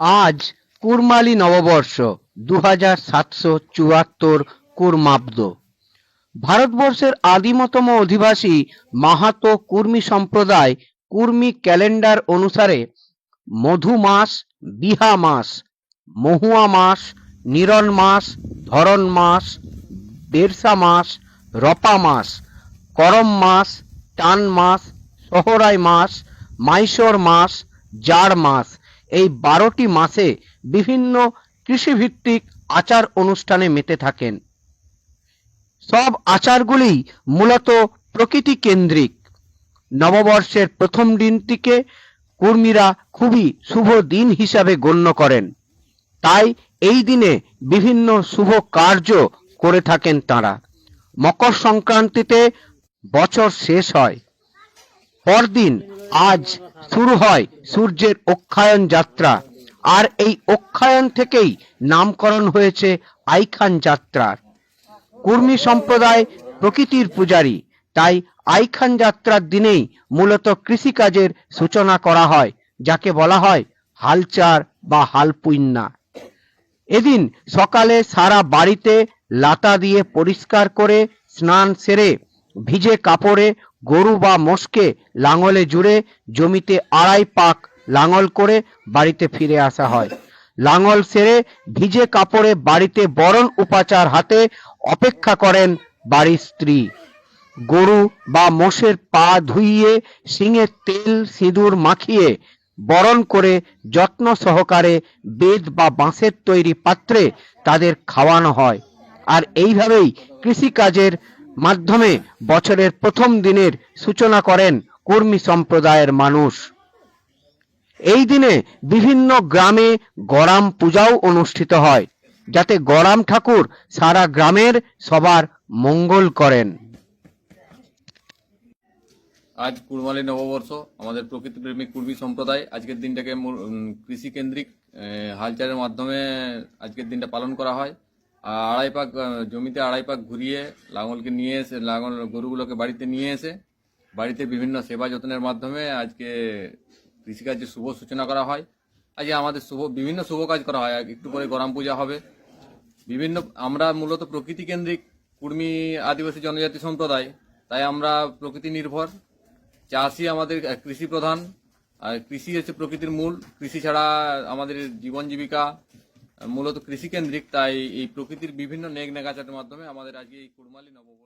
আজ কুরমালি নববর্ষ দু হাজার সাতশো চুয়াত্তর কুরমাব্দ। ভারতবর্ষের আদিমতম অধিবাসী মাহাতো কুর্মী সম্প্রদায় কুর্মী ক্যালেন্ডার অনুসারে মধু মাস, বিহা মাস, মহুয়া মাস নিরন মাস ধরন মাস, বেরসা মাস, রপা মাস, করম মাস, টান মাস, সহরাই মাস, মাইশর মাস, জাড় মাস এই বারোটি মাসে বিভিন্ন কৃষিভিত্তিক আচার অনুষ্ঠানে মেতে থাকেন। সব আচারগুলি মূলত প্রকৃতি কেন্দ্রিক নববর্ষের প্রথম দিনটিকে কর্মীরা খুবই শুভ দিন হিসাবে গণ্য করেন। তাই এই দিনে বিভিন্ন শুভ কার্য করে থাকেন তারা। মকর সংক্রান্তিতে বছর শেষ হয়। পরদিন আজ শুরু হয় সূর্যের অক্ষায়ন যাত্রা। আর এই অক্ষায়ন থেকেই নামকরণ হয়েছে আইখান যাত্রার। কুর্মী সম্প্রদায় প্রকৃতির পূজারী, তাই আইখান যাত্রার দিনেই মূলত কৃষিকাজের সূচনা করা হয়, যাকে বলা হয় হালচার বা হালপুইন্না। এদিন সকালে সারা বাড়িতে লাতা দিয়ে পরিষ্কার করে স্নান সেরে ভিজে কাপড়ে গরু বা মোষকে লাঙলে জুড়ে জমিতে আড়াই পাক লাঙল করে বাড়িতে ফিরে আসা হয়। লাঙল সেরে ভিজে কাপড়ে বাড়িতে বরণ উপাচার হাতে অপেক্ষা করেন বাড়ির স্ত্রী। গরু বা মোষের পা ধুইয়ে শিঙে তেল, সিঁদুর মাখিয়ে বরণ করে যত্ন সহকারে বেদ বা বাঁশের তৈরি পাত্রে তাদের খাওয়ানো হয়। আর এইভাবেই কৃষিকাজের মাধ্যমে বছরের প্রথম দিনের সূচনা করেন কর্মী সম্প্রদায়ের মানুষ। এই দিনে বিভিন্ন গ্রামে গরাম পূজাও অনুষ্ঠিত হয়, যাতে গরাম ঠাকুর সারা গ্রামের সবার মঙ্গল করেন। আজ কুরমালি নববর্ষ, আমাদের প্রকৃতিপ্রেমী কুর্মী সম্প্রদায়, আজকের দিনটাকে কৃষিকেন্দ্রিক হালচালের মাধ্যমে আজকের দিনটা পালন করা হয়। আড়াই পাক জমিতে আড়াই পাক ঘুরিয়ে লাঙলকে নিয়ে এসে, লাঙল গরুগুলোকে বাড়িতে নিয়ে এসে, বাড়িতে বিভিন্ন সেবা যত্নের মাধ্যমে আজকে কৃষিকাজের শুভ সূচনা করা হয়। আজকে আমাদের শুভ, বিভিন্ন শুভ কাজ করা হয়। একটু পরে গরম পূজা হবে। বিভিন্ন, আমরা মূলত প্রকৃতি কেন্দ্রিক কুর্মী আদিবাসী জনজাতি সম্প্রদায়, তাই আমরা প্রকৃতি নির্ভর। চাষি আমাদের কৃষি প্রধান। আর কৃষি হচ্ছে প্রকৃতির মূল। কৃষি ছাড়া আমাদের জীবন জীবিকা মূলত কৃষিকেন্দ্রিক তাই এই প্রকৃতির বিভিন্ন নেক নেগাচারের মাধ্যমে আমাদের আজকে এই কুড়মালি নববর্ষ